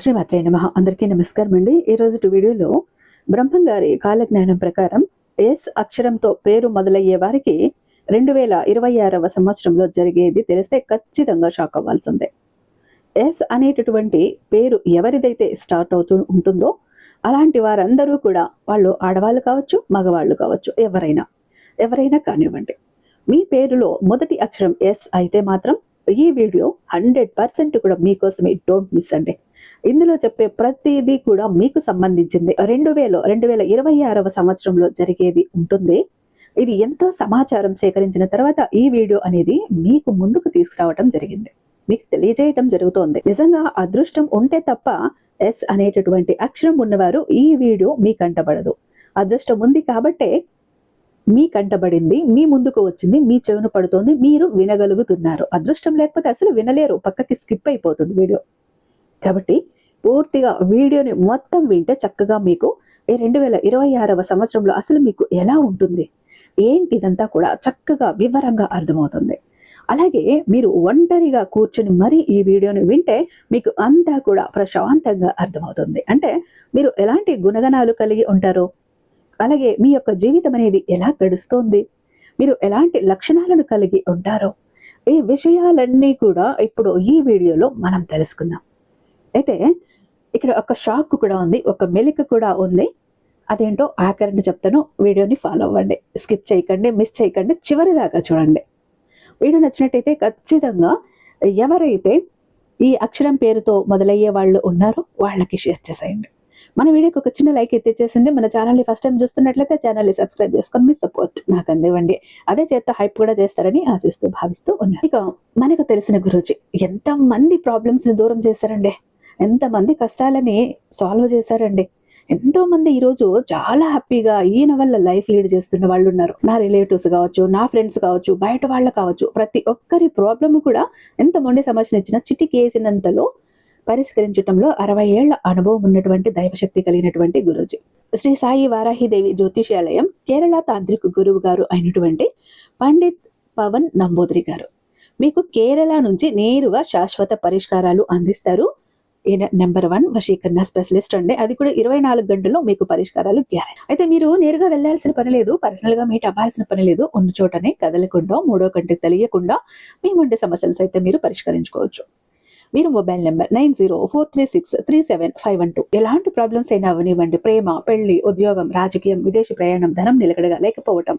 శ్రీమాత్రే నమ. అందరికీ నమస్కారం అండి ఈ రోజు వీడియోలో బ్రహ్మంగారి కాలజ్ఞానం ప్రకారం ఎస్ అక్షరంతో పేరు మొదలయ్యే వారికి రెండు వేల ఇరవై ఆరవ సంవత్సరంలో జరిగేది తెలిస్తే ఖచ్చితంగా షాక్ అవ్వాల్సిందే. ఎస్ అనేటటువంటి పేరు ఎవరిదైతే స్టార్ట్ అవుతూ ఉంటుందో అలాంటి వారందరూ కూడా వాళ్ళు ఆడవాళ్ళు కావచ్చు మగవాళ్ళు కావచ్చు ఎవరైనా ఎవరైనా కానివ్వండి. మీ పేరులో మొదటి అక్షరం ఎస్ అయితే మాత్రం ఈ వీడియో హండ్రెడ్ పర్సెంట్ కూడా మీకోసమే. డోంట్ మిస్ అండి. ఇందులో చెప్పే ప్రతిదీ కూడా మీకు సంబంధించింది. రెండు వేల రెండు వేల ఇరవై ఆరవ సంవత్సరంలో జరిగేది ఉంటుంది. ఇది ఎంతో సమాచారం సేకరించిన తర్వాత ఈ వీడియో అనేది మీకు ముందుకు తీసుకురావటం జరిగింది. మీకు తెలియజేయటం జరుగుతోంది. నిజంగా అదృష్టం ఉంటే తప్ప ఎస్ అనేటటువంటి అక్షరం ఉన్నవారు ఈ వీడియో మీ కంటబడదు అదృష్టం ఉంది కాబట్టే మీ కంటబడింది మీ ముందుకు వచ్చింది మీ చెవును పడుతోంది మీరు వినగలుగుతున్నారు. అదృష్టం లేకపోతే అసలు వినలేరు. పక్కకి స్కిప్ అయిపోతుంది వీడియో. కాబట్టి పూర్తిగా వీడియోని మొత్తం వింటే చక్కగా మీకు ఈ రెండు వేల ఇరవై ఆరవ సంవత్సరంలో అసలు మీకు ఎలా ఉంటుంది? ఏంటి ఇదంతా కూడా చక్కగా వివరంగా అర్థమవుతుంది. అలాగే మీరు ఒంటరిగా కూర్చుని మరీ ఈ వీడియోని వింటే మీకు అంతా కూడా ప్రశాంతంగా అర్థమవుతుంది. అంటే మీరు ఎలాంటి గుణగణాలు కలిగి ఉంటారు? అలాగే మీ యొక్క జీవితం అనేది ఎలా గడుస్తోంది? మీరు ఎలాంటి లక్షణాలను కలిగి ఉంటారో? ఈ విషయాలన్నీ కూడా ఇప్పుడు ఈ వీడియోలో మనం తెలుసుకుందాం. అయితే ఇక్కడ ఒక షాక్ కూడా ఉంది ఒక మెలిక కూడా ఉంది. అదేంటో ఆఖరిని చెప్తాను వీడియోని ఫాలో అవ్వండి. స్కిప్ చేయకండి మిస్ చేయకండి చివరి దాకా చూడండి. వీడియో నచ్చినట్టయితే ఖచ్చితంగా ఎవరైతే ఈ అక్షరం పేరుతో మొదలయ్యే వాళ్ళు ఉన్నారో వాళ్ళకి షేర్ చేసేయండి. మన వీడియోకి ఒక చిన్న లైక్ అయితే చేసింది. మన ఛానల్ని ఫస్ట్ టైం చూస్తున్నట్లయితే ఛానల్ని సబ్స్క్రైబ్ చేసుకొని మీ సపోర్ట్ నాకు అందివ్వండి. అదే చేత్తో హైప్ కూడా చేస్తారని ఆశిస్తూ భావిస్తూ ఉన్నాను. ఇక మనకు తెలిసిన గురూజీ ఎంతమంది ప్రాబ్లమ్స్ని దూరం చేశారండి? ఎంతమంది కష్టాలని సాల్వ్ చేశారండి. ఎంతోమంది ఈరోజు చాలా హ్యాపీగా ఈయన వల్ల లైఫ్ లీడ్ చేస్తున్న వాళ్ళు ఉన్నారు నా రిలేటివ్స్ కావచ్చు నా ఫ్రెండ్స్ కావచ్చు బయట వాళ్ళు కావచ్చు ప్రతి ఒక్కరి ప్రాబ్లమ్ కూడా ఎంత మొండి సమస్యను ఇచ్చినా చిటికి వేసినంతలో పరిష్కరించడంలో అరవై ఏళ్ళ అనుభవం ఉన్నటువంటి దైవశక్తి కలిగినటువంటి గురూజీ. శ్రీ సాయి వారాహిదేవి జ్యోతిష్యాలయం కేరళ తాంత్రిక గురువు గారు అయినటువంటి పండిత్ పవన్ నంబూద్రి గారు. మీకు కేరళ నుంచి నేరుగా శాశ్వత పరిష్కారాలు అందిస్తారు. నెంబర్ వన్ వశీకరణ స్పెషలిస్ట్ అండి. అది కూడా ఇరవై నాలుగు గంటల్లో మీకు పరిష్కారాలు గ్యారెంటీ. అయితే మీరు నేరుగా వెళ్ళాల్సిన పని లేదు పర్సనల్గా మీట్ అవ్వాల్సిన పని లేదు. ఉన్న చోటనే కదలకుండా మూడో కంటికి తెలియకుండా మీ వంటి సమస్యలు అయితే మీరు పరిష్కరించుకోవచ్చు. మీరు mobile number nine zero four three six three seven five one two ఎలాంటి ప్రాబ్లమ్స్ అయినా అవనివ్వండి. ప్రేమ పెళ్ళి ఉద్యోగం రాజకీయం విదేశీ ప్రయాణం ధనం నిలకడగా లేకపోవటం.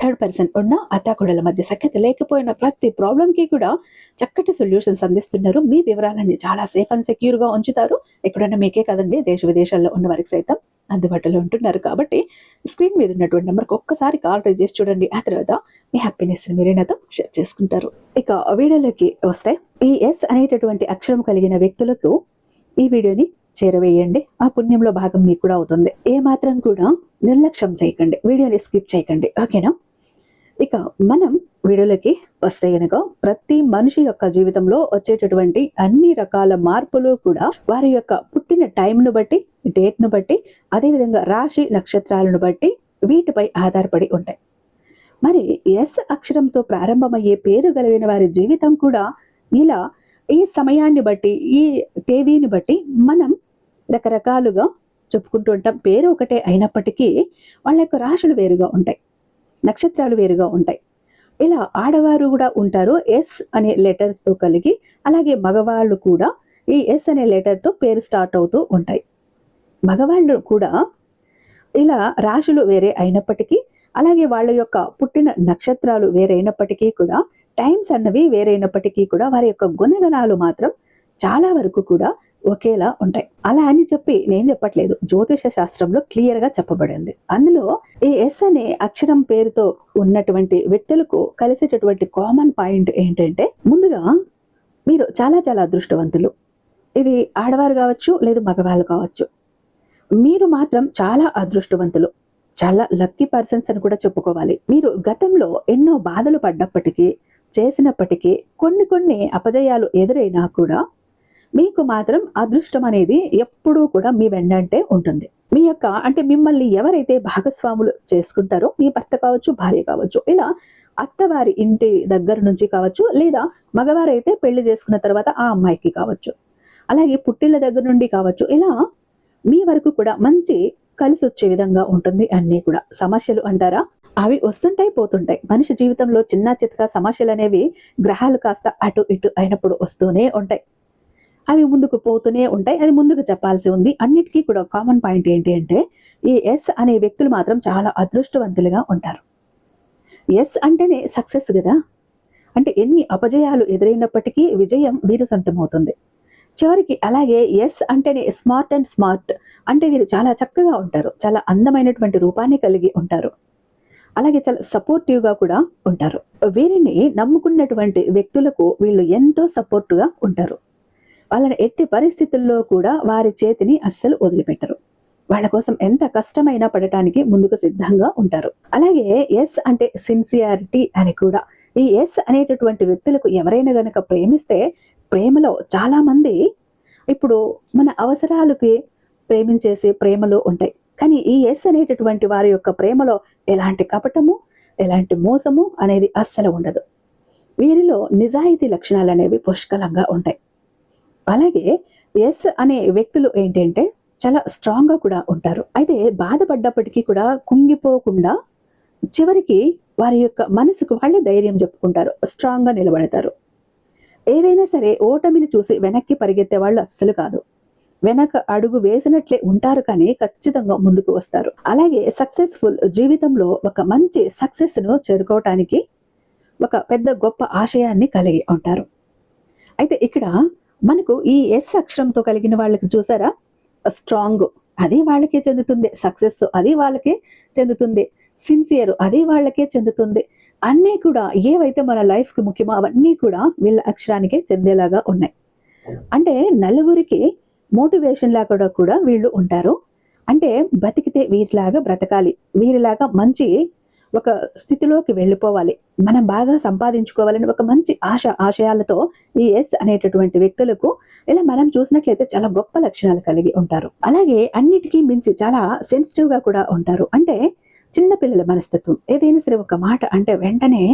థర్డ్ పర్సన్ ఉన్న అత్తాకుడల మధ్య సఖ్యత లేకపోయిన ప్రతి ప్రాబ్లంకి కూడా చక్కటి సొల్యూషన్స్ అందిస్తున్నారు. మీ వివరాలన్నీ చాలా సేఫ్ అండ్ సెక్యూర్గా ఉంచుతారు. ఎక్కడన్నా మీకే కదండి దేశ విదేశాల్లో ఉన్న వారికి సైతం అందుబాటులో ఉంటున్నారు. కాబట్టి స్క్రీన్ మీద ఉన్నటువంటి నెంబర్కి ఒక్కసారి కాల్ ట్రై చేసి చూడండి. ఆ తర్వాత మీ హ్యాపీనెస్ మీరు నాతో షేర్ చేసుకుంటారు. ఇక వీడియోలోకి వస్తే ఈ ఎస్ అనేటటువంటి అక్షరం కలిగిన వ్యక్తులకు ఈ వీడియోని చేరవేయండి. ఆ పుణ్యంలో భాగం మీకు కూడా అవుతుంది. ఏ మాత్రం కూడా నిర్లక్ష్యం చేయకండి. వీడియోని స్కిప్ చేయకండి. ఓకేనా? ఇక మనం వీడియోలోకి వస్తే గనక ప్రతి మనిషి యొక్క జీవితంలో వచ్చేటటువంటి అన్ని రకాల మార్పులు కూడా వారి యొక్క పుట్టిన టైంను బట్టి డేట్ను బట్టి అదేవిధంగా రాశి నక్షత్రాలను బట్టి వీటిపై ఆధారపడి ఉంటాయి. మరి ఎస్ అక్షరంతో ప్రారంభమయ్యే పేరు కలిగిన వారి జీవితం కూడా ఇలా ఈ సమయాన్ని బట్టి ఈ తేదీని బట్టి మనం రకరకాలుగా చెప్పుకుంటూ ఉంటాం. పేరు ఒకటే అయినప్పటికీ వాళ్ళ యొక్క రాశులు వేరుగా ఉంటాయి. నక్షత్రాలు వేరుగా ఉంటాయి. ఇలా ఆడవారు కూడా ఉంటారు. ఎస్ అనే లెటర్స్తో కలిగి అలాగే మగవాళ్ళు కూడా ఈ ఎస్ అనే లెటర్తో పేరు స్టార్ట్ అవుతూ ఉంటాయి. మగవాళ్ళు కూడా ఇలా రాశులు వేరే అయినప్పటికీ అలాగే వాళ్ళ యొక్క పుట్టిన నక్షత్రాలు వేరైనప్పటికీ కూడా టైమ్స్ అన్నవి వేరైనప్పటికీ కూడా వారి యొక్క గుణగణాలు మాత్రం చాలా వరకు కూడా ఒకేలా ఉంటాయి. అలా అని చెప్పి నేను చెప్పట్లేదు. జ్యోతిష శాస్త్రంలో క్లియర్గా చెప్పబడింది. అందులో ఈ ఎస్ అనే అక్షరం పేరుతో ఉన్నటువంటి వ్యక్తులకు కలిసేటటువంటి కామన్ పాయింట్ ఏంటంటే ముందుగా మీరు చాలా చాలా అదృష్టవంతులు. ఇది ఆడవారు కావచ్చు లేదు మగవాళ్ళు కావచ్చు. మీరు మాత్రం చాలా అదృష్టవంతులు. చాలా లక్కీ పర్సన్స్ అని కూడా చెప్పుకోవాలి. మీరు గతంలో ఎన్నో బాధలు పడ్డప్పటికీ చేసినప్పటికీ కొన్ని కొన్ని అపజయాలు ఎదురైనా కూడా మీకు మాత్రం అదృష్టం అనేది ఎప్పుడూ కూడా మీ వెండంటే ఉంటుంది. మీ యొక్క అంటే మిమ్మల్ని ఎవరైతే భాగస్వాములు చేసుకుంటారో మీ భర్త కావచ్చు భార్య కావచ్చు ఇలా అత్తవారి ఇంటి దగ్గర నుంచి కావచ్చు లేదా మగవారైతే పెళ్ళి చేసుకున్న తర్వాత ఆ అమ్మాయికి కావచ్చు అలాగే పుట్టిళ్ళ దగ్గర నుండి కావచ్చు ఇలా మీ వరకు కూడా మంచి కలిసి వచ్చే విధంగా ఉంటుంది అన్నీ కూడా. సమస్యలు అంటారా? అవి వస్తుంటాయి పోతుంటాయి. మనిషి జీవితంలో చిన్న చితక సమస్యలు అనేవి గ్రహాలు కాస్త అటు ఇటు అయినప్పుడు వస్తూనే ఉంటాయి. అవి ముందుకు పోతూనే ఉంటాయి. అది ముందుకు చెప్పాల్సి ఉంది. అన్నిటికీ కూడా కామన్ పాయింట్ ఏంటి అంటే ఈ ఎస్ అనే వ్యక్తులు మాత్రం చాలా అదృష్టవంతులుగా ఉంటారు. ఎస్ అంటేనే సక్సెస్ కదా? అంటే ఎన్ని అపజయాలు ఎదురైనప్పటికీ విజయం వీరు సొంతమవుతుంది చివరికి అలాగే ఎస్ అంటేనే స్మార్ట్ అండ్ స్మార్ట్ అంటే వీరు చాలా చక్కగా ఉంటారు. చాలా అందమైనటువంటి రూపాన్ని కలిగి ఉంటారు. అలాగే చాలా సపోర్టివ్గా కూడా ఉంటారు. వీరిని నమ్ముకున్నటువంటి వ్యక్తులకు వీళ్ళు ఎంతో సపోర్టుగా ఉంటారు. వాళ్ళని ఎట్టి పరిస్థితుల్లో కూడా వారి చేతిని అస్సలు వదిలిపెట్టరు. వాళ్ళ కోసం ఎంత కష్టమైనా పడటానికి ముందుకు సిద్ధంగా ఉంటారు. అలాగే ఎస్ అంటే సిన్సియారిటీ అని కూడా. ఈ ఎస్ అనేటటువంటి వ్యక్తులకు ఎవరైనా గనక ప్రేమిస్తే ప్రేమలో చాలా మంది ఇప్పుడు మన అవసరాలకి ప్రేమించేసే ప్రేమలు ఉంటాయి. కానీ ఈ ఎస్ అనేటటువంటి వారి యొక్క ప్రేమలో ఎలాంటి కపటము ఎలాంటి మోసము అనేది అస్సలు ఉండదు. వీరిలో నిజాయితీ లక్షణాలు అనేవి పుష్కలంగా ఉంటాయి. అలాగే ఎస్ అనే వ్యక్తులు ఏంటంటే చాలా స్ట్రాంగ్గా కూడా ఉంటారు. అయితే బాధపడ్డప్పటికీ కూడా కుంగిపోకుండా చివరికి వారి యొక్క మనసుకు వాళ్ళే ధైర్యం చెప్పుకుంటారు. స్ట్రాంగ్గా నిలబడతారు. ఏదైనా సరే ఓటమిని చూసి వెనక్కి పరిగెత్తే వాళ్ళు అస్సలు కాదు. వెనక అడుగు వేసినట్లే ఉంటారు కానీ ఖచ్చితంగా ముందుకు వస్తారు. అలాగే సక్సెస్ఫుల్ జీవితంలో ఒక మంచి సక్సెస్ను చేరుకోవటానికి ఒక పెద్ద గొప్ప ఆశయాన్ని కలిగి ఉంటారు. అయితే ఇక్కడ మనకు ఈ ఎస్ అక్షరంతో కలిగిన వాళ్ళకి చూసారా? స్ట్రాంగ్ అది వాళ్ళకే చెందుతుంది. సక్సెస్ అది వాళ్ళకే చెందుతుంది. సిన్సియర్ అది వాళ్ళకే చెందుతుంది. అన్నీ కూడా ఏవైతే మన లైఫ్కి ముఖ్యమో అవన్నీ కూడా వీళ్ళ అక్షరానికే చెందేలాగా ఉన్నాయి. అంటే నలుగురికి మోటివేషన్ లాగా కూడా వీళ్ళు ఉంటారు. అంటే బతికితే వీరిలాగా బ్రతకాలి. వీరిలాగా మంచి ఒక స్థితిలోకి వెళ్ళిపోవాలి. మనం బాగా సంపాదించుకోవాలని ఒక మంచి ఆశ ఆశయాలతో ఈ ఎస్ అనేటటువంటి వ్యక్తులకు ఇలా మనం చూసినట్లయితే చాలా గొప్ప లక్షణాలు కలిగి ఉంటారు. అలాగే అన్నిటికీ మించి చాలా సెన్సిటివ్గా కూడా ఉంటారు. అంటే చిన్నపిల్లల మనస్తత్వం. ఏదైనా సరే ఒక మాట అంటే వెంటనే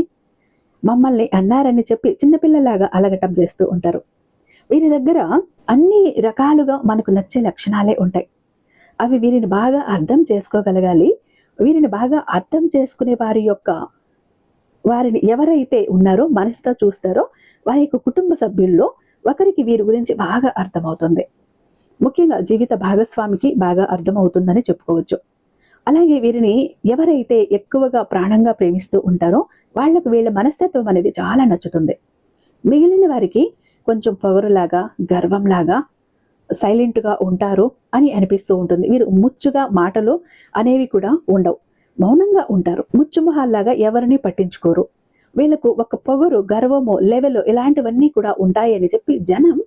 మమ్మల్ని అన్నారని చెప్పి చిన్నపిల్లలాగా అలగటం చేస్తూ ఉంటారు. వీరి దగ్గర అన్ని రకాలుగా మనకు నచ్చే లక్షణాలే ఉంటాయి. అవి వీరిని బాగా అర్థం చేసుకోగలగాలి. వీరిని బాగా అర్థం చేసుకునే వారి యొక్క వారిని ఎవరైతే ఉన్నారో మనసుతో చూస్తారో వారి యొక్క కుటుంబ సభ్యుల్లో ఒకరికి వీరి గురించి బాగా అర్థమవుతుంది. ముఖ్యంగా జీవిత భాగస్వామికి బాగా అర్థమవుతుందని చెప్పుకోవచ్చు. అలాగే వీరిని ఎవరైతే ఎక్కువగా ప్రాణంగా ప్రేమిస్తూ ఉంటారో వాళ్ళకు వీళ్ళ మనస్తత్వం అనేది చాలా నచ్చుతుంది. మిగిలిన వారికి కొంచెం పొగరులాగా గర్వంలాగా సైలెంట్గా ఉంటారు అని అనిపిస్తూ ఉంటుంది. వీరు ముచ్చుగా మాటలు అనేవి కూడా ఉండవు. మౌనంగా ఉంటారు. ముచ్చుమహాల్లాగా ఎవరిని పట్టించుకోరు. వీళ్ళకు ఒక పొగరు గర్వము లెవెల్ ఇలాంటివన్నీ కూడా ఉంటాయని చెప్పి జనం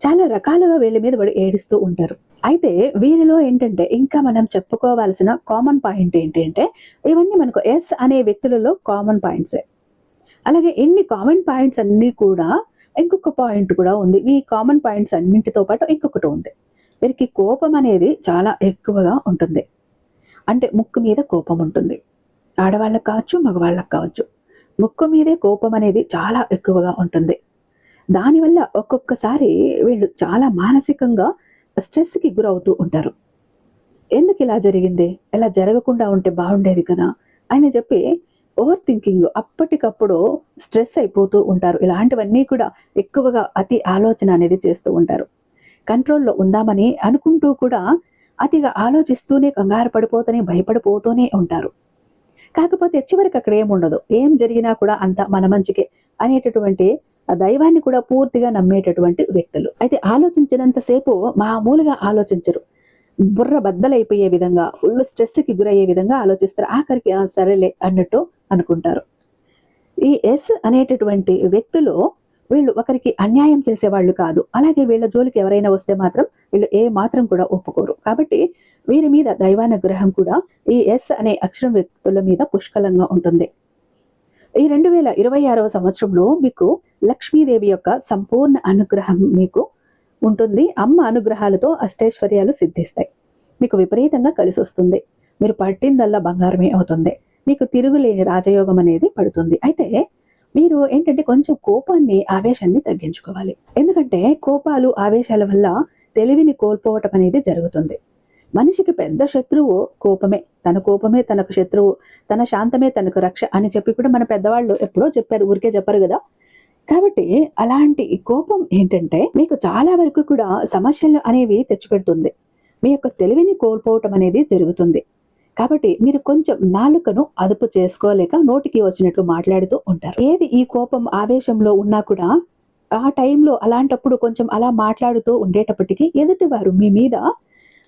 చాలా రకాలుగా వీళ్ళ మీద పడి ఏడుస్తూ ఉంటారు. అయితే వీరిలో ఏంటంటే ఇంకా మనం చెప్పుకోవాల్సిన కామన్ పాయింట్ ఏంటంటే ఇవన్నీ మనకు ఎస్ అనే వ్యక్తులలో కామన్ పాయింట్సే. అలాగే ఎన్ని కామన్ పాయింట్స్ అన్నీ కూడా ఇంకొక పాయింట్ కూడా ఉంది. ఈ కామన్ పాయింట్స్ అన్నింటితో పాటు ఇంకొకటి ఉంది. వీరికి కోపం అనేది చాలా ఎక్కువగా ఉంటుంది. అంటే ముక్కు మీద కోపం ఉంటుంది. ఆడవాళ్ళకి కావచ్చు మగవాళ్ళకి కావచ్చు. ముక్కు మీదే కోపం అనేది చాలా ఎక్కువగా ఉంటుంది. దానివల్ల ఒక్కొక్కసారి వీళ్ళు చాలా మానసికంగా స్ట్రెస్కి గురవుతూ ఉంటారు. ఎందుకు ఇలా జరిగింది? ఇలా జరగకుండా ఉంటే బాగుండేది కదా? అని చెప్పి ఓవర్ థింకింగ్ అప్పటికప్పుడు స్ట్రెస్ అయిపోతూ ఉంటారు. ఇలాంటివన్నీ కూడా ఎక్కువగా అతి ఆలోచన అనేది చేస్తూ ఉంటారు. కంట్రోల్లో ఉందామని అనుకుంటూ కూడా అతిగా ఆలోచిస్తూనే కంగారు పడిపోతూనే భయపడిపోతూనే ఉంటారు. కాకపోతే చివరికి అక్కడ ఏముండదు ఏం జరిగినా కూడా అంత మన మంచికే అనేటటువంటి ఆ దైవాన్ని కూడా పూర్తిగా నమ్మేటటువంటి వ్యక్తులు. అయితే ఆలోచించినంతసేపు మామూలుగా ఆలోచించరు. బుర్ర బద్దలైపోయే విధంగా ఫుల్ స్ట్రెస్కి గురయ్యే విధంగా ఆలోచిస్తారు. ఆఖరికి సరేలే అన్నట్టు అనుకుంటారు. ఈ ఎస్ అనేటటువంటి వ్యక్తులు వీళ్ళు ఒకరికి అన్యాయం చేసేవాళ్ళు కాదు. అలాగే వీళ్ళ జోలికి ఎవరైనా వస్తే మాత్రం వీళ్ళు ఏ మాత్రం కూడా ఒప్పుకోరు. కాబట్టి వీరి మీద దైవానుగ్రహం కూడా ఈ ఎస్ అనే అక్షరం వ్యక్తుల మీద పుష్కలంగా ఉంటుంది. ఈ రెండు వేల ఇరవై ఆరవ సంవత్సరంలో మీకు లక్ష్మీదేవి యొక్క సంపూర్ణ అనుగ్రహం మీకు ఉంటుంది. అమ్మ అనుగ్రహాలతో అష్టైశ్వర్యాలు సిద్ధిస్తాయి. మీకు విపరీతంగా కలిసి వస్తుంది. మీరు పట్టిందల్లా బంగారమే అవుతుంది. మీకు తిరుగులేని రాజయోగం అనేది పడుతుంది. అయితే మీరు ఏంటంటే కొంచెం కోపాన్ని ఆవేశాన్ని తగ్గించుకోవాలి. ఎందుకంటే కోపాలు ఆవేశాల వల్ల తెలివిని కోల్పోవటం అనేది జరుగుతుంది. మనిషికి పెద్ద శత్రువు కోపమే. తన కోపమే తనకు శత్రువు. తన శాంతమే తనకు రక్ష అని చెప్పి కూడా మన పెద్దవాళ్ళు ఎప్పుడో చెప్పారు. ఊరికే చెప్పారు కదా. కాబట్టి అలాంటి కోపం ఏంటంటే మీకు చాలా వరకు కూడా సమస్యలు అనేవి తెచ్చిపెడుతుంది. మీ యొక్క తెలివిని కోల్పోవటం అనేది జరుగుతుంది. కాబట్టి మీరు కొంచెం నాలుకను అదుపు చేసుకోలేక నోటికి వచ్చినట్లు మాట్లాడుతూ ఉంటారు. ఏది ఈ కోపం ఆవేశంలో ఉన్నా కూడా ఆ టైంలో అలాంటప్పుడు కొంచెం అలా మాట్లాడుతూ ఉండేటప్పటికీ ఎదుటివారు మీ మీద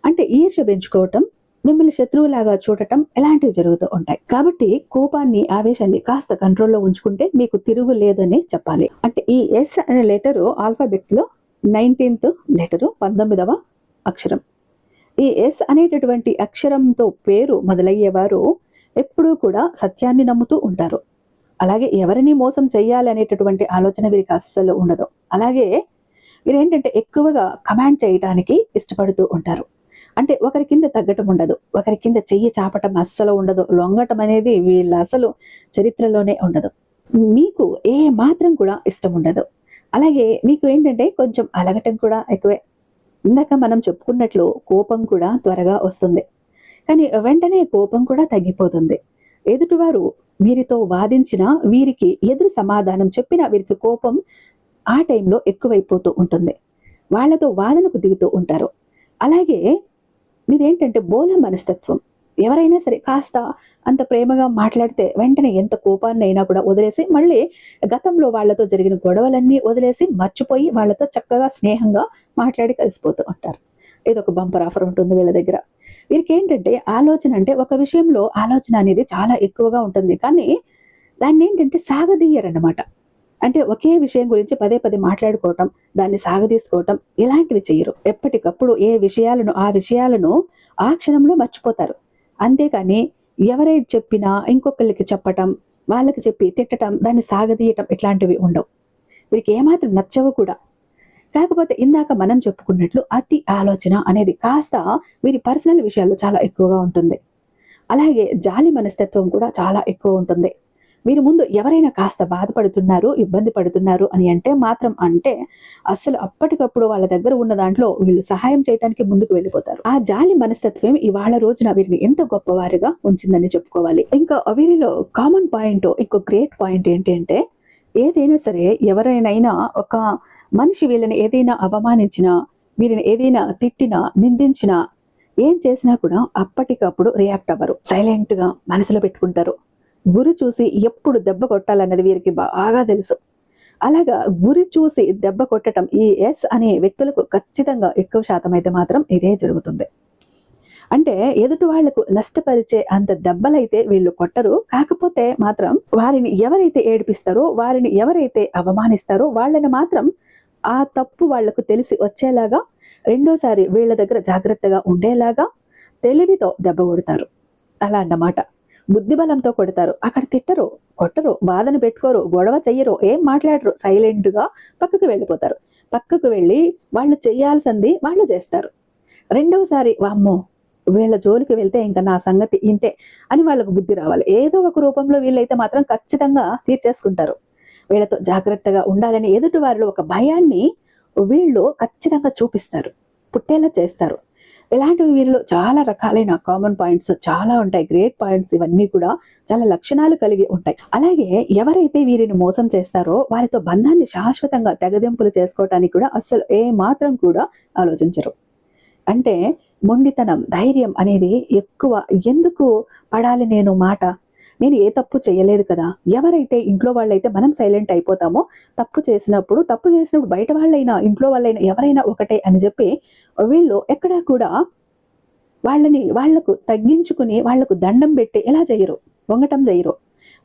అంటే ఈర్ష పెంచుకోవటం మిమ్మల్ని శత్రువులాగా చూడటం ఎలాంటివి జరుగుతూ ఉంటాయి. కాబట్టి కోపాన్ని ఆవేశాన్ని కాస్త కంట్రోల్లో ఉంచుకుంటే మీకు తిరుగు లేదని చెప్పాలి. అంటే ఈ ఎస్ అనే లెటరు ఆల్ఫాబెట్స్లో నైన్టీన్త్ లెటరు పంతొమ్మిదవ అక్షరం. ఈ ఎస్ అనేటటువంటి అక్షరంతో పేరు మొదలయ్యేవారు ఎప్పుడూ కూడా సత్యాన్ని నమ్ముతూ ఉంటారు. అలాగే ఎవరిని మోసం చేయాలి అనేటటువంటి ఆలోచన వీరికి అస్సలు ఉండదు. అలాగే వీరేంటంటే ఎక్కువగా కమాండ్ చేయడానికి ఇష్టపడుతూ ఉంటారు. అంటే ఒకరి కింద తగ్గటం ఉండదు. ఒకరి కింద చెయ్యి చాపటం అస్సలు ఉండదు. లొంగటం అనేది వీళ్ళ అసలు చరిత్రలోనే ఉండదు. మీకు ఏ మాత్రం కూడా ఇష్టం ఉండదు. అలాగే మీకు ఏంటంటే కొంచెం అలగటం కూడా ఎక్కువే. ఇందాక మనం చెప్పుకున్నట్లు కోపం కూడా త్వరగా వస్తుంది. కానీ వెంటనే కోపం కూడా తగ్గిపోతుంది. ఎదుటివారు వీరితో వాదించిన వీరికి ఎదురు సమాధానం చెప్పిన వీరికి కోపం ఆ టైంలో ఎక్కువైపోతూ ఉంటుంది. వాళ్ళతో వాదనకు దిగుతూ ఉంటారు. అలాగే మీదేంటంటే బోల మనస్తత్వం. ఎవరైనా సరే కాస్త అంత ప్రేమగా మాట్లాడితే వెంటనే ఎంత కోపాన్ని అయినా కూడా వదిలేసి మళ్ళీ గతంలో వాళ్ళతో జరిగిన గొడవలన్నీ వదిలేసి మర్చిపోయి వాళ్ళతో చక్కగా స్నేహంగా మాట్లాడి కలిసిపోతూ ఉంటారు. ఇది ఒక బంపర్ ఆఫర్ ఉంటుంది వీళ్ళ దగ్గర. వీరికి ఏంటంటే ఆలోచన అంటే ఒక విషయంలో ఆలోచన అనేది చాలా ఎక్కువగా ఉంటుంది. కానీ దాన్ని ఏంటంటే సాగదీయరన్నమాట. అంటే ఒకే విషయం గురించి పదే పదే మాట్లాడుకోవటం దాన్ని సాగదీసుకోవటం ఇలాంటివి చేయరు. ఎప్పటికప్పుడు ఏ విషయాలను ఆ విషయాలను ఆ క్షణంలో మర్చిపోతారు. అంతేకాని ఎవరైతే చెప్పినా ఇంకొకళ్ళకి చెప్పటం వాళ్ళకి చెప్పి తిట్టటం దాన్ని సాగదీయటం ఇట్లాంటివి ఉండవు. వీరికి ఏమాత్రం నచ్చవు కూడా. కాకపోతే ఇందాక మనం చెప్పుకున్నట్లు అతి ఆలోచన అనేది కాస్త వీరి పర్సనల్ విషయాల్లో చాలా ఎక్కువగా ఉంటుంది. అలాగే జాలి మనస్తత్వం కూడా చాలా ఎక్కువ ఉంటుంది. మీరు ముందు ఎవరైనా కాస్త బాధపడుతున్నారు ఇబ్బంది పడుతున్నారు అని అంటే మాత్రం అంటే అసలు అప్పటికప్పుడు వాళ్ళ దగ్గర ఉన్న దాంట్లో వీళ్ళు సహాయం చేయడానికి ముందుకు వెళ్ళిపోతారు. ఆ జాలి మనస్తత్వం ఇవాళ రోజున వీరిని ఎంత గొప్పవారిగా ఉంచిందని చెప్పుకోవాలి. ఇంకా వీరిలో కామన్ పాయింట్ ఇంకో గ్రేట్ పాయింట్ ఏంటి అంటే ఏదైనా సరే ఎవరైనా ఒక మనిషి వీళ్ళని ఏదైనా అవమానించినా వీరిని ఏదైనా తిట్టినా నిందించినా ఏం చేసినా కూడా అప్పటికప్పుడు రియాక్ట్ అవ్వరు. సైలెంట్గా మనసులో పెట్టుకుంటారు. గురి చూసి ఎప్పుడు దెబ్బ కొట్టాలన్నది వీరికి బాగా తెలుసు. అలాగా గురి చూసి దెబ్బ కొట్టడం ఈ ఎస్ అనే వ్యక్తులకు ఖచ్చితంగా ఎక్కువ శాతం అయితే మాత్రం ఇదే జరుగుతుంది. అంటే ఎదుటి వాళ్ళకు నష్టపరిచే అంత దెబ్బలైతే వీళ్ళు కొట్టరు. కాకపోతే మాత్రం వారిని ఎవరైతే ఏడిపిస్తారో వారిని ఎవరైతే అవమానిస్తారో వాళ్ళని మాత్రం ఆ తప్పు వాళ్ళకు తెలిసి వచ్చేలాగా రెండోసారి వీళ్ళ దగ్గర జాగ్రత్తగా ఉండేలాగా తెలివితో దెబ్బ కొడతారు. అలా అన్నమాట. బుద్ధిబలంతో కొడతారు. అక్కడ తిట్టరు కొట్టరు బాధను పెట్టుకోరు గొడవ చెయ్యరు ఏం మాట్లాడరు సైలెంట్గా పక్కకు వెళ్ళిపోతారు. పక్కకు వెళ్ళి వాళ్ళు చేయాల్సింది వాళ్ళు చేస్తారు. రెండవసారి వామ్మో వీళ్ళ జోలికి వెళ్తే ఇంకా నా సంగతి ఇంతే అని వాళ్ళకు బుద్ధి రావాలి. ఏదో ఒక రూపంలో వీళ్ళైతే మాత్రం ఖచ్చితంగా తీర్చేసుకుంటారు. వీళ్ళతో జాగ్రత్తగా ఉండాలని ఎదుటి వారిలో ఒక భయాన్ని వీళ్ళు ఖచ్చితంగా చూపిస్తారు. పుట్టేలా చేస్తారు. ఇలాంటివి వీరిలో చాలా రకాలైన కామన్ పాయింట్స్ చాలా ఉంటాయి. గ్రేట్ పాయింట్స్ ఇవన్నీ కూడా చాలా లక్షణాలు కలిగి ఉంటాయి. అలాగే ఎవరైతే వీరిని మోసం చేస్తారో వారితో బంధాన్ని శాశ్వతంగా తెగదెంపులు చేసుకోవటానికి కూడా అస్సలు ఏ మాత్రం కూడా ఆలోచించరు. అంటే మొండితనం ధైర్యం అనేది ఎక్కువ. ఎందుకు పడాలి నేను మాట? నేను ఏ తప్పు చేయలేదు కదా. ఎవరైతే ఇంట్లో వాళ్ళైతే మనం సైలెంట్ అయిపోతామో తప్పు చేసినప్పుడు తప్పు చేసినప్పుడు బయట వాళ్ళైనా ఇంట్లో వాళ్ళైనా ఎవరైనా ఒకటే అని చెప్పి వీళ్ళు ఎక్కడా కూడా వాళ్ళని వాళ్ళకు తగ్గించుకుని వాళ్ళకు దండం పెట్టి ఎలా చేయరు? వంగటం చేయరు.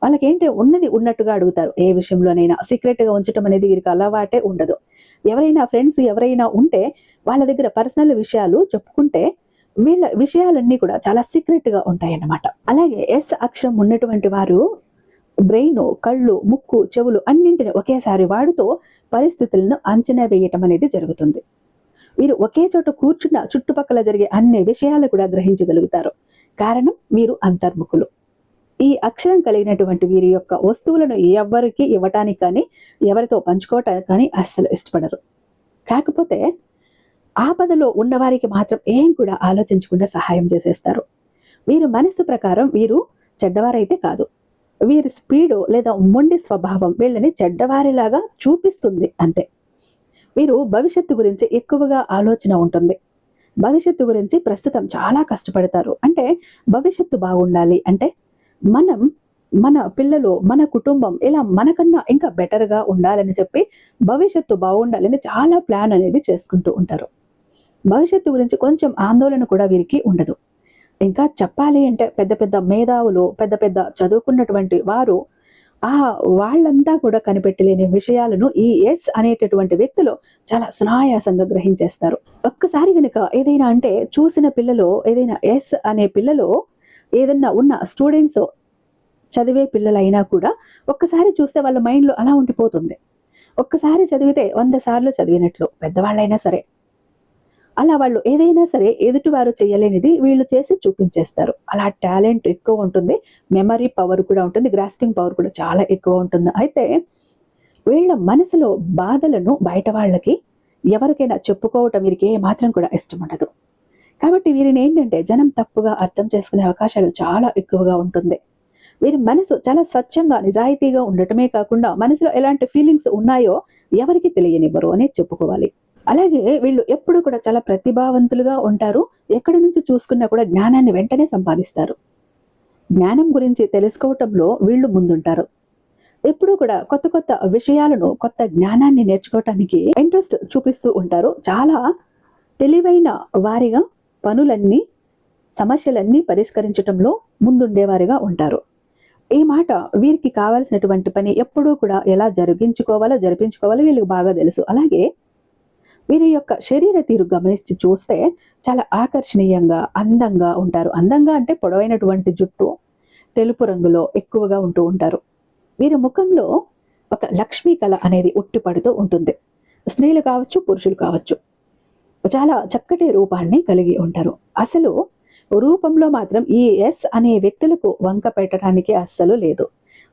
వాళ్ళకి ఏంటి ఉన్నది ఉన్నట్టుగా అడుగుతారు. ఏ విషయంలోనైనా సీక్రెట్గా ఉంచడం అనేది వీరికి అలవాటే ఉండదు. ఎవరైనా ఫ్రెండ్స్ ఎవరైనా ఉంటే వాళ్ళ దగ్గర పర్సనల్ విషయాలు చెప్పుకుంటే వీళ్ళ విషయాలన్నీ కూడా చాలా సీక్రెట్గా ఉంటాయి ఉంటాయన్నమాట. అలాగే ఎస్ అక్షరం ఉన్నటువంటి వారు బ్రెయిన్ కళ్ళు ముక్కు చెవులు అన్నింటిని ఒకేసారి వాడుతూ పరిస్థితులను అంచనా వేయటం అనేది జరుగుతుంది. వీరు ఒకే చోట కూర్చున్న చుట్టుపక్కల జరిగే అన్ని విషయాలు కూడా గ్రహించగలుగుతారు. కారణం వీరు అంతర్ముఖులు. ఈ అక్షరం కలిగినటువంటి వీరి యొక్క వస్తువులను ఎవరికి ఇవ్వటానికి కానీ ఎవరితో పంచుకోవటానికి కానీ అస్సలు ఇష్టపడరు. కాకపోతే ఆపదలో ఉన్నవారికి మాత్రం ఏం కూడా ఆలోచించకుండా సహాయం చేసేస్తారు. వీరు మనసు ప్రకారం వీరు చెడ్డవారైతే కాదు. వీరి స్పీడు లేదా మొండి స్వభావం వీళ్ళని చెడ్డవారిలాగా చూపిస్తుంది అంతే. వీరు భవిష్యత్తు గురించి ఎక్కువగా ఆలోచన ఉంటుంది. భవిష్యత్తు గురించి ప్రస్తుతం చాలా కష్టపడతారు. అంటే భవిష్యత్తు బాగుండాలి అంటే మనం మన పిల్లలు మన కుటుంబం ఇలా మనకన్నా ఇంకా బెటర్గా ఉండాలని చెప్పి భవిష్యత్తు బాగుండాలని చాలా ప్లాన్ అనేది చేసుకుంటూ ఉంటారు. భవిష్యత్తు గురించి కొంచెం ఆందోళన కూడా వీరికి ఉండదు. ఇంకా చెప్పాలి అంటే పెద్ద పెద్ద మేధావులు పెద్ద పెద్ద చదువుకున్నటువంటి వారు ఆ వాళ్ళంతా కూడా కనిపెట్టలేని విషయాలను ఈ ఎస్ అనేటటువంటి వ్యక్తులు చాలా సునాయాసంగా గ్రహించేస్తారు. ఒక్కసారి కనుక ఏదైనా అంటే చూసిన పిల్లలు ఏదైనా ఎస్ అనే పిల్లలు ఏదన్నా ఉన్న స్టూడెంట్స్ చదివే పిల్లలైనా కూడా ఒక్కసారి చూస్తే వాళ్ళ మైండ్లో అలా ఉండిపోతుంది. ఒక్కసారి చదివితే వంద సార్లు చదివినట్లు పెద్దవాళ్ళైనా సరే. అలా వాళ్ళు ఏదైనా సరే ఎదుటివారు చేయలేనిది వీళ్ళు చేసి చూపించేస్తారు. అలా టాలెంట్ ఎక్కువ ఉంటుంది మెమరీ పవర్ కూడా ఉంటుంది గ్రాస్పింగ్ పవర్ కూడా చాలా ఎక్కువ ఉంటుంది. అయితే వీళ్ళ మనసులో బాధలను బయట వాళ్ళకి ఎవరికైనా చెప్పుకోవటం వీరికి మాత్రం కూడా ఇష్టం ఉండదు. కాబట్టి వీరిని ఏంటంటే జనం తప్పుగా అర్థం చేసుకునే అవకాశాలు చాలా ఎక్కువగా ఉంటుంది. వీరి మనసు చాలా స్వచ్ఛంగా నిజాయితీగా ఉండటమే కాకుండా మనసులో ఎలాంటి ఫీలింగ్స్ ఉన్నాయో ఎవరికి తెలియనివ్వరు అనేది చెప్పుకోవాలి. అలాగే వీళ్ళు ఎప్పుడు కూడా చాలా ప్రతిభావంతులుగా ఉంటారు. ఎక్కడి నుంచి చూసుకున్నా కూడా జ్ఞానాన్ని వెంటనే సంపాదిస్తారు. జ్ఞానం గురించి తెలుసుకోవటంలో వీళ్ళు ముందుంటారు. ఎప్పుడూ కూడా కొత్త కొత్త విషయాలను కొత్త జ్ఞానాన్ని నేర్చుకోవటానికి ఇంట్రెస్ట్ చూపిస్తూ ఉంటారు. చాలా తెలివైన వారిగా పనులన్నీ సమస్యలన్నీ పరిష్కరించటంలో ముందుండేవారిగా ఉంటారు. ఈ మాట వీరికి కావాల్సినటువంటి పని ఎప్పుడూ కూడా ఎలా జరిగించుకోవాలో జరిపించుకోవాలో వీళ్ళకి బాగా తెలుసు. అలాగే వీరి యొక్క శరీర తీరు గమనించి చూస్తే చాలా ఆకర్షణీయంగా అందంగా ఉంటారు. అందంగా అంటే పొడవైనటువంటి జుట్టు తెలుపు రంగులో ఎక్కువగా ఉంటూ ఉంటారు. వీరి ముఖంలో ఒక లక్ష్మీ కళ అనేది ఉట్టిపడుతూ ఉంటుంది. స్త్రీలు కావచ్చు పురుషులు కావచ్చు. చాలా చక్కటి రూపాన్ని కలిగి ఉంటారు. అసలు రూపంలో మాత్రం ఈ ఎస్ అనే వ్యక్తులకు వంక పెట్టడానికి అస్సలు లేదు.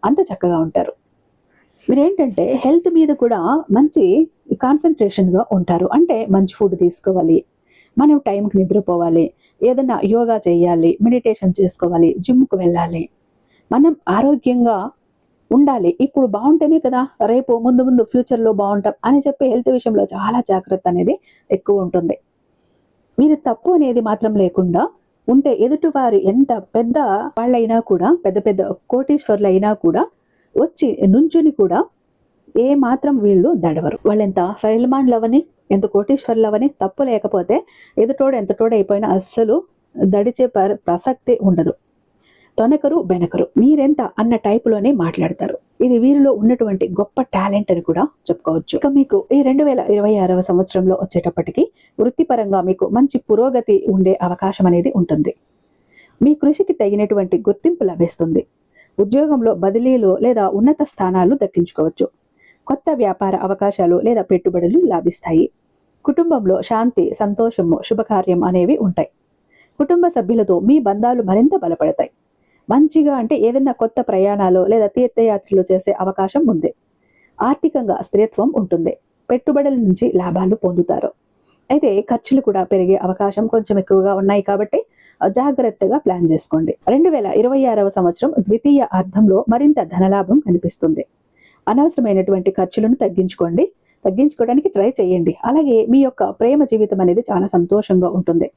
అంత చక్కగా ఉంటారు. మీరేంటంటే హెల్త్ మీద కూడా మంచి కాన్సన్ట్రేషన్గా ఉంటారు. అంటే మంచి ఫుడ్ తీసుకోవాలి. మనం టైంకి నిద్రపోవాలి. ఏదైనా యోగా చేయాలి మెడిటేషన్ చేసుకోవాలి జిమ్కు వెళ్ళాలి. మనం ఆరోగ్యంగా ఉండాలి. ఇప్పుడు బాగుంటేనే కదా రేపు ముందు ముందు ఫ్యూచర్లో బాగుంటాం అని చెప్పి హెల్త్ విషయంలో చాలా జాగ్రత్త అనేది ఎక్కువ ఉంటుంది. మీరు తప్పు అనేది మాత్రం లేకుండా ఉంటే ఎదుటివారు ఎంత పెద్ద వాళ్ళైనా కూడా పెద్ద పెద్ద కోటీశ్వర్లు అయినా కూడా వచ్చి నుంచుని కూడా ఏ మాత్రం వీళ్ళు దడవరు. వాళ్ళెంత ఫైల్మాన్లవని ఫైల్మాన్ లవని ఎంత కోటీశ్వర్లవని తప్పు లేకపోతే ఎదుటోడు ఎంత అయిపోయినా అస్సలు దడిచే ప- ప్రసక్తి ఉండదు. తొనకరు బెనకరు. మీరెంత అన్న టైపులోనే మాట్లాడతారు. ఇది వీరిలో ఉన్నటువంటి గొప్ప టాలెంట్ అని కూడా చెప్పుకోవచ్చు. ఇక మీకు ఈ రెండు వేల ఇరవై ఆరవ సంవత్సరంలో వచ్చేటప్పటికి వృత్తిపరంగా మీకు మంచి పురోగతి ఉండే అవకాశం అనేది ఉంటుంది. మీ కృషికి తగినటువంటి గుర్తింపు లభిస్తుంది. ఉద్యోగంలో బదిలీలు లేదా ఉన్నత స్థానాలు దక్కించుకోవచ్చు. కొత్త వ్యాపార అవకాశాలు లేదా పెట్టుబడులు లాభిస్తాయి. కుటుంబంలో శాంతి సంతోషము శుభకార్యం అనేవి ఉంటాయి. కుటుంబ సభ్యులతో మీ బంధాలు మరింత బలపడతాయి. మంచిగా అంటే ఏదైనా కొత్త ప్రయాణాలు లేదా తీర్థయాత్రలు చేసే అవకాశం ఉంది. ఆర్థికంగా స్థిరత్వం ఉంటుంది. పెట్టుబడుల నుంచి లాభాలు పొందుతారు. అయితే ఖర్చులు కూడా పెరిగే అవకాశం కొంచెం ఎక్కువగా ఉన్నాయి కాబట్టి జాగ్రత్తగా ప్లాన్ చేసుకోండి. రెండు వేల ఇరవై ఆరవ సంవత్సరం ద్వితీయ అర్థంలో మరింత ధనలాభం కనిపిస్తుంది. అనవసరమైనటువంటి ఖర్చులను తగ్గించుకోండి. తగ్గించుకోవడానికి ట్రై చేయండి. అలాగే మీ యొక్క ప్రేమ జీవితం అనేది చాలా సంతోషంగా ఉంటుంది.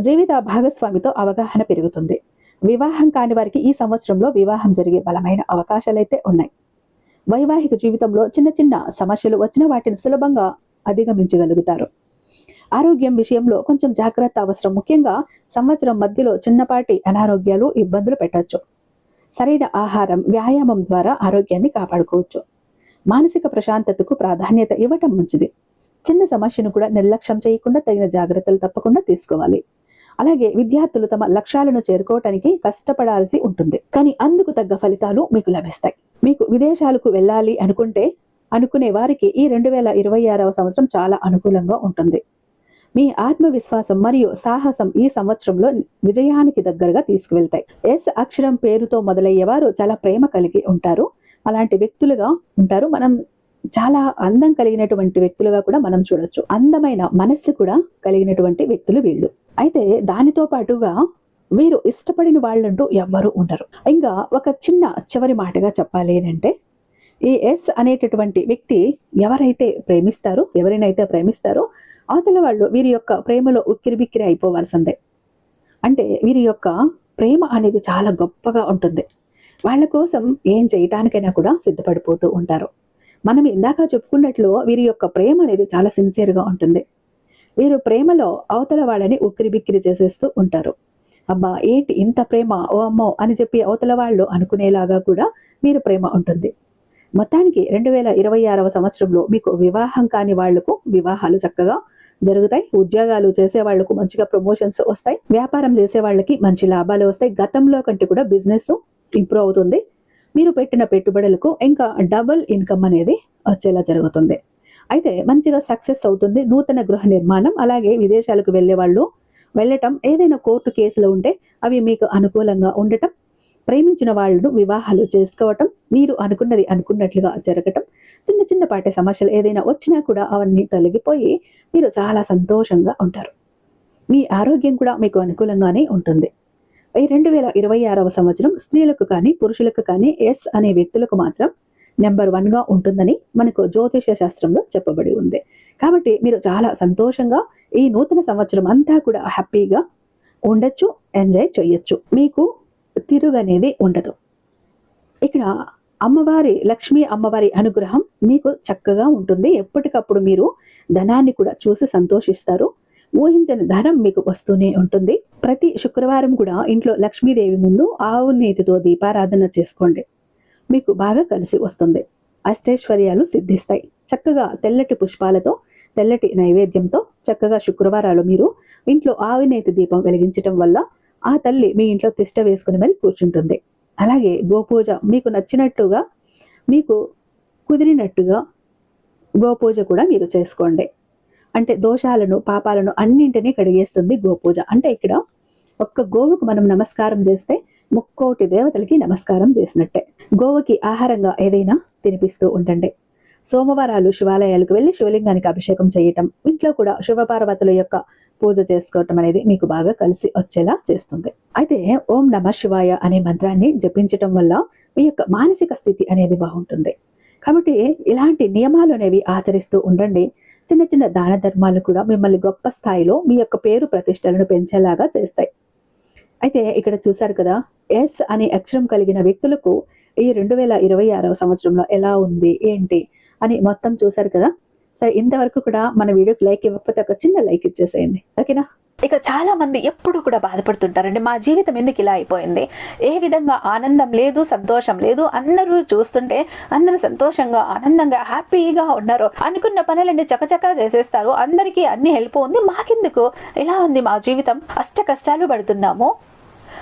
జీవిత భాగస్వామితో అవగాహన పెరుగుతుంది. వివాహం కాని వారికి ఈ సంవత్సరంలో వివాహం జరిగే బలమైన అవకాశాలైతే ఉన్నాయి. వైవాహిక జీవితంలో చిన్న చిన్న సమస్యలు వచ్చిన వాటిని సులభంగా అధిగమించగలుగుతారు. ఆరోగ్యం విషయంలో కొంచెం జాగ్రత్త అవసరం. ముఖ్యంగా సంవత్సరం మధ్యలో చిన్నపాటి అనారోగ్యాలు ఇబ్బందులు పెట్టొచ్చు. సరైన ఆహారం వ్యాయామం ద్వారా ఆరోగ్యాన్ని కాపాడుకోవచ్చు. మానసిక ప్రశాంతతకు ప్రాధాన్యత ఇవ్వటం మంచిది. చిన్న సమస్యను కూడా నిర్లక్ష్యం చేయకుండా తగిన జాగ్రత్తలు తప్పకుండా తీసుకోవాలి. అలాగే విద్యార్థులు తమ లక్ష్యాలను చేరుకోవటానికి కష్టపడాల్సి ఉంటుంది. కానీ అందుకు తగ్గ ఫలితాలు మీకు లభిస్తాయి. మీకు విదేశాలకు వెళ్ళాలి అనుకుంటే అనుకునే వారికి ఈ రెండు వేల ఇరవై ఆరవ సంవత్సరం చాలా అనుకూలంగా ఉంటుంది. మీ ఆత్మవిశ్వాసం మరియు సాహసం ఈ సంవత్సరంలో విజయానికి దగ్గరగా తీసుకువెళ్తాయి. ఎస్ అక్షరం పేరుతో మొదలయ్యేవారు చాలా ప్రేమ కలిగి ఉంటారు. అలాంటి వ్యక్తులుగా ఉంటారు. మనం చాలా అందం కలిగినటువంటి వ్యక్తులుగా కూడా మనం చూడొచ్చు. అందమైన మనస్సు కూడా కలిగినటువంటి వ్యక్తులు వీళ్ళు. అయితే దానితో పాటుగా వీరు ఇష్టపడిన వాళ్ళంటూ ఎవ్వరూ ఉండరు. ఇంకా ఒక చిన్న చివరి మాటగా చెప్పాలి ఏంటంటే ఈ ఎస్ అనేటటువంటి వ్యక్తి ఎవరైతే ప్రేమిస్తారో ఎవరినైతే ప్రేమిస్తారో అవతల వాళ్ళు వీరి యొక్క ప్రేమలో ఉక్కిరి బిక్కిరి అయిపోవాల్సిందే. అంటే వీరి యొక్క ప్రేమ అనేది చాలా గొప్పగా ఉంటుంది. వాళ్ళ కోసం ఏం చేయటానికైనా కూడా సిద్ధపడిపోతూ ఉంటారు. మనం ఇందాక చెప్పుకున్నట్లు వీరి యొక్క ప్రేమ అనేది చాలా సిన్సియర్గా ఉంటుంది. వీరు ప్రేమలో అవతల వాళ్ళని ఉక్కిరి బిక్కిరి చేసేస్తూ ఉంటారు. అబ్బా ఏంటి ఇంత ప్రేమ? ఓ అమ్మో అని చెప్పి అవతల వాళ్ళు అనుకునేలాగా కూడా వీరి ప్రేమ ఉంటుంది. మొత్తానికి రెండు వేల ఇరవై ఆరవ సంవత్సరంలో మీకు వివాహం కాని వాళ్ళకు వివాహాలు చక్కగా జరుగుతాయి. ఉద్యోగాలు చేసే వాళ్ళకు మంచిగా ప్రమోషన్స్ వస్తాయి. వ్యాపారం చేసే వాళ్ళకి మంచి లాభాలు వస్తాయి. గతంలో కంటే కూడా బిజినెస్ ఇంప్రూవ్ అవుతుంది. మీరు పెట్టిన పెట్టుబడులకు ఇంకా డబుల్ ఇన్కమ్ అనేది వచ్చేలా జరుగుతుంది. అయితే మంచిగా సక్సెస్ అవుతుంది. నూతన గృహ నిర్మాణం అలాగే విదేశాలకు వెళ్ళే వాళ్ళు వెళ్ళటం ఏదైనా కోర్టు కేసులు ఉంటే అవి మీకు అనుకూలంగా ఉండటం ప్రేమించిన వాళ్ళను వివాహాలు చేసుకోవటం మీరు అనుకున్నది అనుకున్నట్లుగా జరగటం చిన్న చిన్నపాటి సమస్యలు ఏదైనా వచ్చినా కూడా అవన్నీ తొలగిపోయి మీరు చాలా సంతోషంగా ఉంటారు. మీ ఆరోగ్యం కూడా మీకు అనుకూలంగానే ఉంటుంది. ఈ రెండు వేల ఇరవై ఆరవ సంవత్సరం స్త్రీలకు కానీ పురుషులకు కానీ ఎస్ అనే వ్యక్తులకు మాత్రం నెంబర్ వన్గా ఉంటుందని మనకు జ్యోతిష శాస్త్రంలో చెప్పబడి ఉంది. కాబట్టి మీరు చాలా సంతోషంగా ఈ నూతన సంవత్సరం అంతా కూడా హ్యాపీగా ఉండొచ్చు ఎంజాయ్ చేయొచ్చు. మీకు తిరుగనేది ఉండదు. ఇక్కడ అమ్మవారి లక్ష్మీ అమ్మవారి అనుగ్రహం మీకు చక్కగా ఉంటుంది. ఎప్పటికప్పుడు మీరు ధనాన్ని కూడా చూసి సంతోషిస్తారు. ఊహించని ధనం మీకు వస్తూనే ఉంటుంది. ప్రతి శుక్రవారం కూడా ఇంట్లో లక్ష్మీదేవి ముందు ఆవు నీతితో దీపారాధన చేసుకోండి. మీకు బాగా కలిసి వస్తుంది. అష్టైశ్వర్యాలు సిద్ధిస్తాయి. చక్కగా తెల్లటి పుష్పాలతో తెల్లటి నైవేద్యంతో చక్కగా శుక్రవారాలు మీరు ఇంట్లో ఆవినేతి దీపం వెలిగించటం వల్ల ఆ తల్లి మీ ఇంట్లో తిష్ట వేసుకుని మరి కూర్చుంటుంది. అలాగే గోపూజ మీకు నచ్చినట్టుగా మీకు కుదిరినట్టుగా గోపూజ కూడా మీరు చేసుకోండి. అంటే దోషాలను పాపాలను అన్నింటినీ కడిగేస్తుంది గోపూజ. అంటే ఇక్కడ ఒక్క గోవుకు మనం నమస్కారం చేస్తే ముక్కోటి దేవతలకి నమస్కారం చేసినట్టే. గోవుకి ఆహారంగా ఏదైనా తినిపిస్తూ ఉండండి. సోమవారాలు శివాలయాలకు వెళ్ళి శివలింగానికి అభిషేకం చేయటం. ఇంట్లో కూడా శివపార్వతుల యొక్క పూజ చేసుకోవటం అనేది మీకు బాగా కలిసి వచ్చేలా చేస్తుంది. అయితే ఓం నమ శివాయ అనే మంత్రాన్ని జపించటం వల్ల మీ యొక్క మానసిక స్థితి అనేది బాగుంటుంది. కాబట్టి ఇలాంటి నియమాలు అనేవి ఆచరిస్తూ ఉండండి. చిన్న చిన్న దాన ధర్మాలు కూడా మిమ్మల్ని గొప్ప స్థాయిలో మీ యొక్క పేరు ప్రతిష్టలను పెంచేలాగా చేస్తాయి. అయితే ఇక్కడ చూశారు కదా ఎస్ అనే అక్షరం కలిగిన వ్యక్తులకు ఈ రెండు వేల ఇరవై ఆరవ సంవత్సరంలో ఎలా ఉంది ఏంటి అని మొత్తం చూశారు కదా? సరే ఇంతవరకు కూడా మన వీడియోకి లైక్ ఇవ్వకపోతే ఒక చిన్న లైక్ ఇచ్చేసేయండి. ఓకేనా? ఇక చాలా మంది ఎప్పుడు కూడా బాధపడుతుంటారండి. మా జీవితం ఎందుకు ఇలా అయిపోయింది? ఏ విధంగా ఆనందం లేదు సంతోషం లేదు అందరూ చూస్తుంటే అందరూ సంతోషంగా ఆనందంగా హ్యాపీగా ఉన్నారు అనుకున్న పనులన్నీ చకచకా చేసేస్తారు. అందరికీ అన్ని హెల్ప్ ఉంది. మాకెందుకు? ఇలా ఉంది మా జీవితం? అష్ట కష్టాలు పడుతున్నాము.